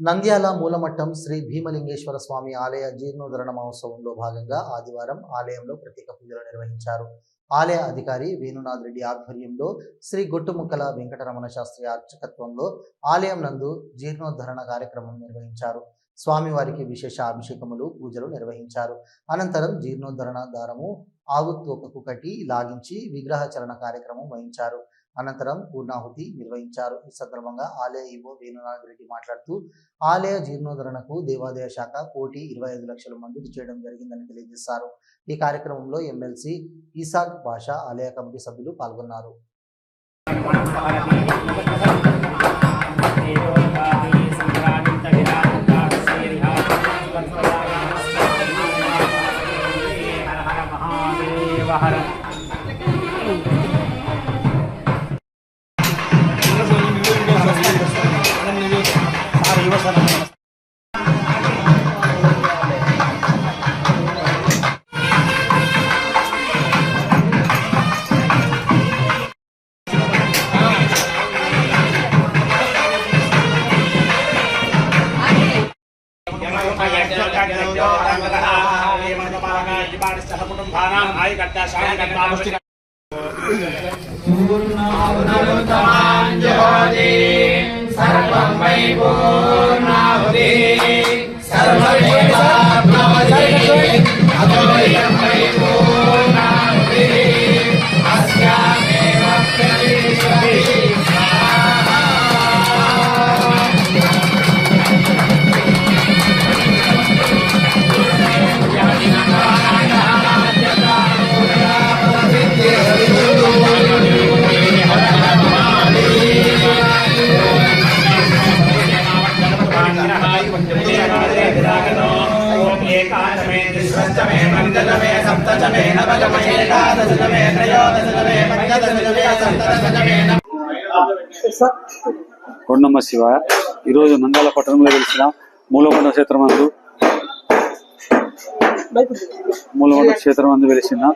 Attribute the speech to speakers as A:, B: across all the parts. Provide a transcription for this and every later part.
A: నంద్యాల మూలమట్టం శ్రీ భీమలింగేశ్వర స్వామి ఆలయ జీర్ణోధరణ మహోత్సవంలో భాగంగా ఆదివారం ఆలయంలో ప్రత్యేక పూజలు నిర్వహించారు. ఆలయ అధికారి వేణునాథ్ రెడ్డి ఆధ్వర్యంలో శ్రీ గొట్టుముక్కల వెంకటరమణ శాస్త్రి అర్చకత్వంలో ఆలయం నందు జీర్ణోద్ధరణ కార్యక్రమం నిర్వహించారు. స్వామివారికి విశేష అభిషేకములు పూజలు నిర్వహించారు. అనంతరం జీర్ణోద్ధరణ దారము ఆవుతోకకు కట్టి లాగించి విగ్రహ చలన కార్యక్రమం వహించారు. అనంతరం పూర్ణాహుతి నిర్వహించారు. ఈ సందర్భంగా ఆలయ ఈవో వేణునాథ్ రెడ్డి మాట్లాడుతూ ఆలయ జీర్ణోద్ధరణకు దేవాదాయ శాఖ కోటి ఇరవై ఐదు లక్షల మంజూరు చేయడం జరిగిందని తెలియజేశారు. ఈ కార్యక్రమంలో ఎమ్మెల్సీ ఈసాక్ భాష ఆలయ కమిటీ సభ్యులు పాల్గొన్నారు.
B: కుటుంబానాం నాయకర్త శాంతికర్త సర్వం వై పూర్ణాహుతి ఏకాదమే విశ్వస్తమే మంగళమే సప్తమే నవమే ఏకాదశమే
C: కొండమ్మ శివ ఈరోజు నందాల పట్టణంలో వెలిసిన మూలకొండ క్షేత్రం అందు మూలకొండ క్షేత్రం అందు వెలిసిన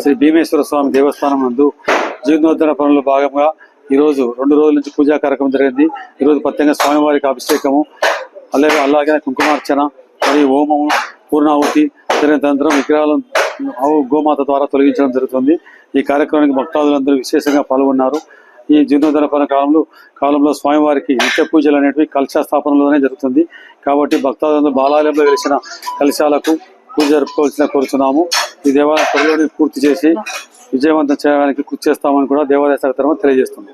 C: శ్రీ భీమేశ్వర స్వామి దేవస్థానం నందు జీర్ణోద్ధరణ పనుల భాగంగా ఈరోజు రెండు రోజుల నుంచి పూజా కార్యక్రమం జరిగింది. ఈరోజు ప్రత్యేకంగా స్వామివారికి అభిషేకము అలాగే అలాగే కుంకుమార్చన మరియు హోమము పూర్ణాహుతి జరిగిన విగ్రహాలను ఆవు గోమాత ద్వారా తొలగించడం జరుగుతుంది. ఈ కార్యక్రమానికి భక్తాదులందరూ విశేషంగా పాల్గొన్నారు. ఈ జీర్ణోద్ధరణ కాలంలో కాలంలో స్వామివారికి నిత్య పూజలు అనేటివి కలశ స్థాపనలోనే జరుగుతుంది. కాబట్టి భక్తాదులందరూ బాలాలయంలో వెలిసిన కలశాలకు పూజ జరుపుకోవాల్సిన కోరుతున్నాము ఈ దేవాలయ త్వరలోనే పూర్తి చేసి విజయవంతం చేయడానికి కృషి చేస్తామని కూడా దేవాలయ శాఖ తరఫున తెలియజేస్తుంది.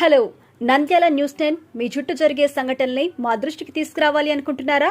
D: హలో నంద్యాల న్యూస్ టెన్ మీ చుట్టూ జరిగే సంఘటనల్ని మా దృష్టికి తీసుకురావాలి అనుకుంటున్నారా?